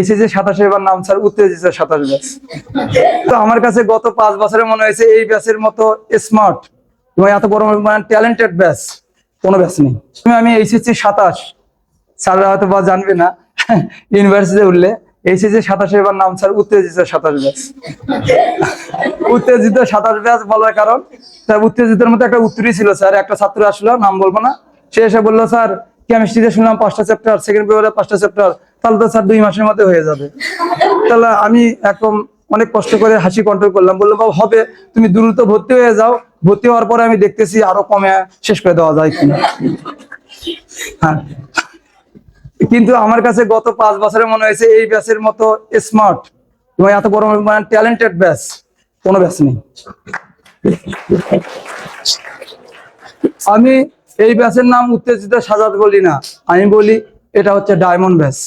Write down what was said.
এসেছে সাতাশে এবার নাম স্যার, উত্তেজিত সাতাশ ব্যাচ তো আমার কাছে গত পাঁচ বছরে মনে হয়েছে এই ব্যাচের মতো স্মার্ট এবং এত বড় মানে ট্যালেন্টেড ব্যাচ কোনো ব্যাচ নেই। আমি এইচএসসি সাতাশ। স্যাররা হয়তো বা জানবে না, ইউনিভার্সিটিতে উঠলে এইচএসসি সাতাশে এবার নাম স্যার, উত্তেজিত সাতাশ ব্যাচ উত্তেজিত সাতাশ ব্যাচ বলার কারণ, স্যার, উত্তেজিতের মধ্যে একটা উত্তরই ছিল, স্যার, একটা ছাত্র আসলো, নাম বলব না, সে এসে বলল, স্যার কেমিস্ট্রিতে শুনলাম পাঁচটা চ্যাপ্টার সেকেন্ড পেপারে পাঁচটা চ্যাপ্টার তাহলে তো স্যার দুই মাসের মধ্যে হয়ে যাবে। তাহলে আমি একদম অনেক কষ্ট করে হাসি কন্ট্রোল করলাম বলল বাবু, হবে, তুমি দ্রুত ভর্তি হয়ে যাও। ভর্তি হওয়ার পরে আমি দেখতেছি আরও কমে শেষ করে দেওয়া যায় কিনা। হ্যাঁ। কিন্তু আমার কাছে গত পাঁচ বছরে মনে হয়েছে, এই ব্যাচের মতো স্মার্ট এবং এত বড় মানে ট্যালেন্টেড ব্যাচ কোনো ব্যাচ নেই। আমি এই ব্যাচের নাম উত্তেজিত সাজাদ বলি না। আমি বলি এটা হচ্ছে ডায়মন্ড ব্যাচ।